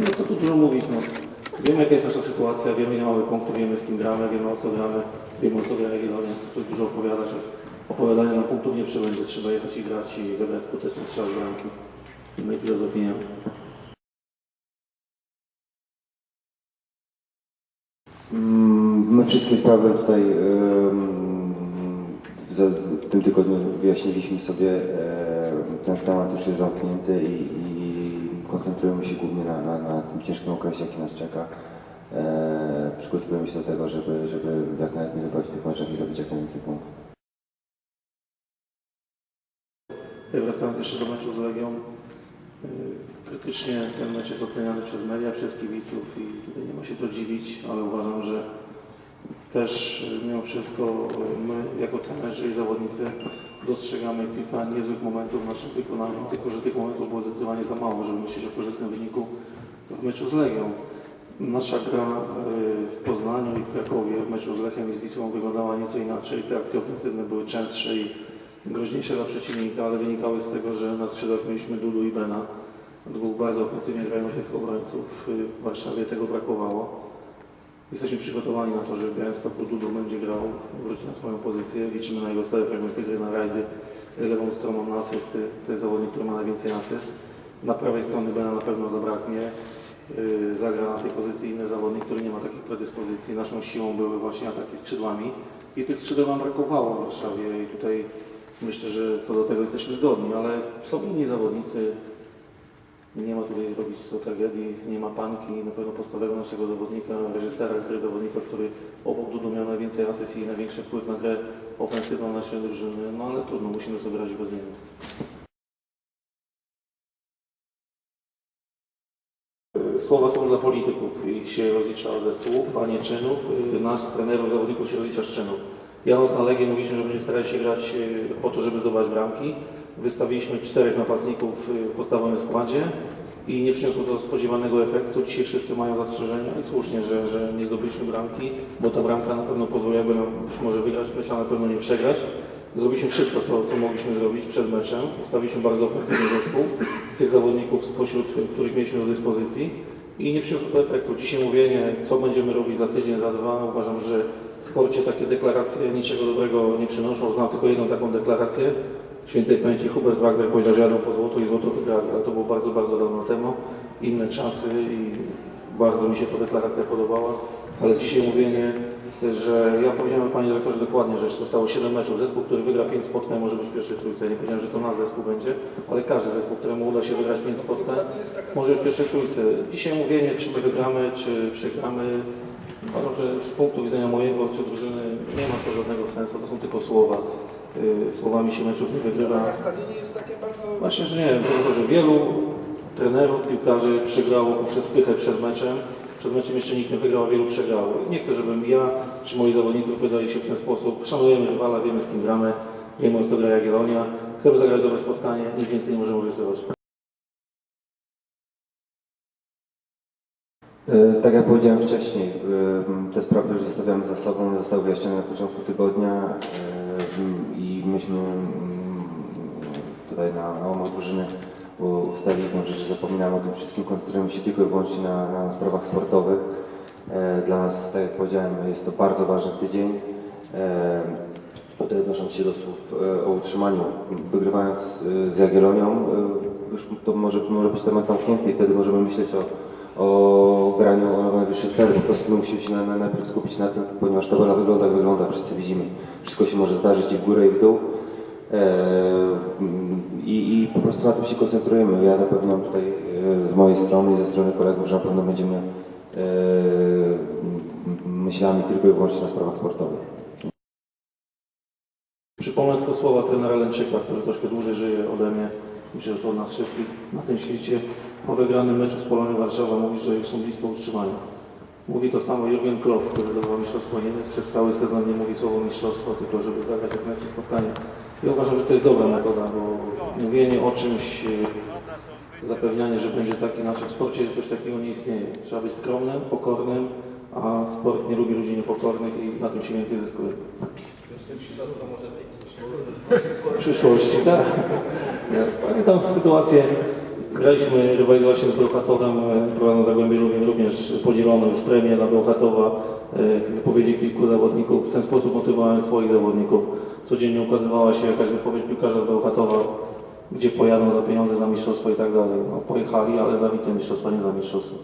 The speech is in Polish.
No co tu dużo mówić, no. Wiemy jaka jest nasza sytuacja, wiemy ile mamy punktów, wiemy z kim gramy, wiemy o co gramy, wiemy o co gra Jagiellonia. Tu dużo opowiadać, opowiadania na punktów nie przybędzie, trzeba jechać i grać i wybrać skuteczny strzał z bramki. My filozofii nie ma. Mm, My wszystkie sprawy tutaj w tym tygodniu wyjaśniliśmy sobie. Ten temat już jest zamknięty i, i koncentrujemy się głównie na, na, na tym ciężkim okresie, jaki nas czeka. E, Przygotowujemy się do tego, żeby, żeby jak najlepiej zagrać w tych meczach i zrobić jak najwięcej punktów. Wracając jeszcze do meczu z Legią, yy, krytycznie ten mecz jest oceniany przez media, przez kibiców i tutaj nie ma się co dziwić, ale uważam, że też yy, mimo wszystko my jako trenerzy i zawodnicy dostrzegamy kilka niezłych momentów w naszym wykonaniu, tylko że tych momentów było zdecydowanie za mało, żeby myśleć o korzystnym wyniku w meczu z Legią. Nasza gra yy, w Poznaniu i w Krakowie w meczu z Lechem i z Wisłą wyglądała nieco inaczej. Te akcje ofensywne były częstsze i groźniejsze dla przeciwnika, ale wynikały z tego, że na skrzydłach mieliśmy Dudu i Bena, dwóch bardzo ofensywnie grających obrońców. Y, W Warszawie tego brakowało. Jesteśmy przygotowani na to, że Białystok Dudu będzie grał, wróci na swoją pozycję. Liczymy na jego stałe fragmenty gry, na rajdy, lewą stroną na asysty. To jest zawodnik, który ma najwięcej asyst. Na prawej stronie Bena na pewno zabraknie. Y, Zagra na tej pozycji inny zawodnik, który nie ma takich predyspozycji. Naszą siłą były właśnie ataki skrzydłami. I tych skrzydeł nam brakowało w Warszawie i tutaj Myślę, że co do tego jesteśmy zgodni, ale są inni zawodnicy. Nie ma tutaj robić co tragedii, nie ma panki, na pewno podstawowego naszego zawodnika, reżysera gry, zawodnika, który obok Dudu miał najwięcej ases i największy wpływ na grę ofensywną naszej drużyny, no ale trudno, musimy sobie radzić bez niego. Słowa są dla polityków, ich się rozlicza ze słów, a nie czynów. Nas, trenerów, zawodników się rozlicza z czynów. Jadąc na Legię mówiliśmy, że będziemy starali się grać y, po to, żeby zdobywać bramki. Wystawiliśmy czterech napastników y, w podstawowym składzie i nie przyniosło to spodziewanego efektu. Dzisiaj wszyscy mają zastrzeżenia i słusznie, że, że nie zdobyliśmy bramki, bo ta bramka na pewno pozwoliłaby nam być może wygrać mecz, a na pewno nie przegrać. Zrobiliśmy wszystko, co, co mogliśmy zrobić przed meczem. Ustawiliśmy bardzo ofensywny zespół z tych zawodników, spośród których mieliśmy do dyspozycji i nie przyniosło to efektu. Dzisiaj mówienie, co będziemy robić za tydzień, za dwa, uważam, że w sporcie takie deklaracje niczego dobrego nie przynoszą. Znam tylko jedną taką deklarację. Świętej pamięci Hubert Wagner powiedział, że jadą po złoto i złoto wygrali, ale to było bardzo, bardzo dawno temu. Inne czasy i bardzo mi się ta deklaracja podobała. Ale dzisiaj mówienie, że ja powiedziałem Panie Dyrektorze dokładnie, że zostało 7 meczów. Zespół, który wygra 5 spotkań może być w pierwszej trójce. Nie powiedziałem, że to nasz zespół będzie, ale każdy zespół, któremu uda się wygrać 5 spotkań, może być w pierwszej trójce. Dzisiaj mówienie, czy my wygramy, czy przegramy, Uważam, że z punktu widzenia mojego czy drużyny nie ma to żadnego sensu, to są tylko słowa. Yy, Słowami się meczów nie wygrywa. Nastawienie jest takie bardzo... Właśnie, że nie, dlatego że wielu trenerów, piłkarzy przegrało poprzez pychę przed meczem. Przed meczem jeszcze nikt nie wygrał, a wielu przegrało. Nie chcę, żebym ja czy moi zawodnicy wypowiadali się w ten sposób. Szanujemy rywala, wiemy z kim gramy, wiemy co gra Jagiellonia. Chcemy zagrać dobre spotkanie, nic więcej nie możemy obiecywać. E, Tak jak powiedziałem wcześniej, e, te sprawy już zostawiamy za sobą, zostały wyjaśnione na początku tygodnia e, i myśmy mm, tutaj na, na drużyny ustali jedną rzecz, że zapominamy o tym wszystkim, koncentrujemy się tylko i wyłącznie na, na sprawach sportowych. E, Dla nas, tak jak powiedziałem, jest to bardzo ważny tydzień. E, Tutaj odnosząc się do słów e, o utrzymaniu, wygrywając z Jagiellonią, e, już to może, może być temat zamknięty i wtedy możemy myśleć o, o graniu o najwyższy cel. Po prostu my musimy się na, na, najpierw skupić na tym, ponieważ tabela wygląda wygląda, wszyscy widzimy. Wszystko się może zdarzyć i w górę i w dół. E, mm, i, I po prostu na tym się koncentrujemy. Ja zapewniam tutaj e, z mojej strony i ze strony kolegów, że na pewno będziemy e, myślami tylko i wyłącznie na sprawach sportowych. Przypomnę tylko słowa trenera Lęczyka, który troszkę dłużej żyje ode mnie. Myślę, że to nas wszystkich na tym świecie. Po wygranym meczu z Polonią Warszawa mówi, że już są blisko utrzymania. Mówi to samo Jurgen Klopp, który zdobył mistrzostwo Niemiec. Przez cały sezon nie mówi słowo mistrzostwo, tylko żeby zagrać jak najlepsze spotkanie. I uważam, że to jest dobra metoda, bo mówienie o czymś, e, zapewnianie, że będzie tak inaczej w sporcie, coś takiego nie istnieje. Trzeba być skromnym, pokornym, a sport nie lubi ludzi niepokornych i na tym się więcej zyskuje. W przyszłości, tak. Ja pamiętam sytuację, Graliśmy, rywalizowaliśmy z Bełchatowem, e, prowadząc Zagłębie Lubin również podzielono już premię dla Bełchatowa, e, wypowiedzi kilku zawodników. W ten sposób motywowałem swoich zawodników. Codziennie ukazywała się jakaś wypowiedź piłkarza z Bełchatowa, gdzie pojadą za pieniądze za mistrzostwo i tak dalej. No, pojechali, ale za wicemistrzostwo, nie za mistrzostwo.